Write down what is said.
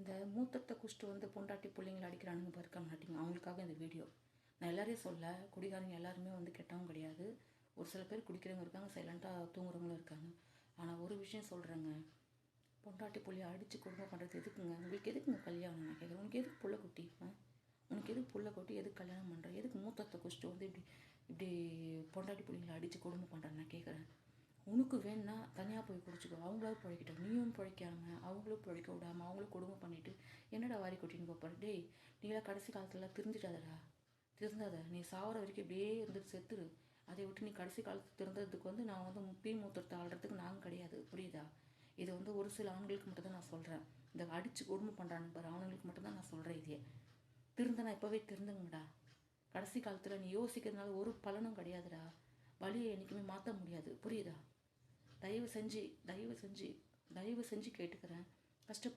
இந்த மூத்தத்தை குஷ்டு வந்து பொண்டாட்டி பிள்ளைங்களை அடிக்கிறானுங்க பாருக்க மாட்டீங்க அவங்களுக்காக இந்த வீடியோ நான் எல்லாரையும் சொல்ல குடிகாரங்க எல்லாருமே வந்து கெட்டவங்க கிடையாது. ஒரு சில பேர் குடிக்கிறவங்க இருக்காங்க சைலண்ட்டாக தூங்குறவங்களும் இருக்காங்க. ஆனால் ஒரு விஷயம் சொல்கிறேங்க பொண்டாட்டி புள்ளியை அடித்து கொடுமை பண்ணுறது எதுக்குங்க? உங்களுக்கு எதுக்குங்க கல்யாணம்? நான் கேட்குறேன் உனக்கு எதுக்கு புள்ள குட்டி? உனக்கு எதுக்கு புள்ள கொட்டி? எதுக்கு கல்யாணம் பண்ணுற எதுக்கு மூத்தத்தை குஷ்டு வந்து இப்படி இப்படி பொண்டாட்டி பிள்ளைங்களை அடித்து கொடுமை பண்ணுறேன் நான் கேட்குறேன் உனக்கு வேணும்னா தனியாக போய் குடிச்சிக்கோ. அவங்களாவது பிழைக்கிட்டோம் நீயும் பிழைக்காம அவங்களும் பிழைக்க விடாம அவங்களும் கொடுமை பண்ணிட்டு என்னடா வாரி கொட்டின்னு போப்பாரு? டேய் நீலாம் கடைசி காலத்துலலாம் திருந்துட்டாதடா திருந்தாத நீ சாவர வரைக்கும் இப்படியே இருந்துட்டு செத்துரு. அதை விட்டு நீ கடைசி காலத்து திறந்ததுக்கு வந்து நான் வந்து முப்பி மூத்திரத்தை ஆள்றதுக்கு நாங்கள் கிடையாது. புரியுதா? இதை வந்து ஒரு சில ஆண்களுக்கு மட்டும் தான் நான் சொல்கிறேன் இந்த அடித்து கொடுமை பண்ணுறானுங்க பாரு. ஆண்களுக்கு மட்டும்தான் நான் சொல்கிறேன் இதே திருந்தனா இப்போவே திருந்துங்கடா கடைசி காலத்தில் நீ யோசிக்கிறதுனால ஒரு பலனும் கிடையாதுடா. வழியை என்றைக்குமே மாற்ற முடியாது. புரியுதா? தயவு செஞ்சு தயவு செஞ்சு தயவு செஞ்சு கேட்டுக்கிறேன். கஷ்ட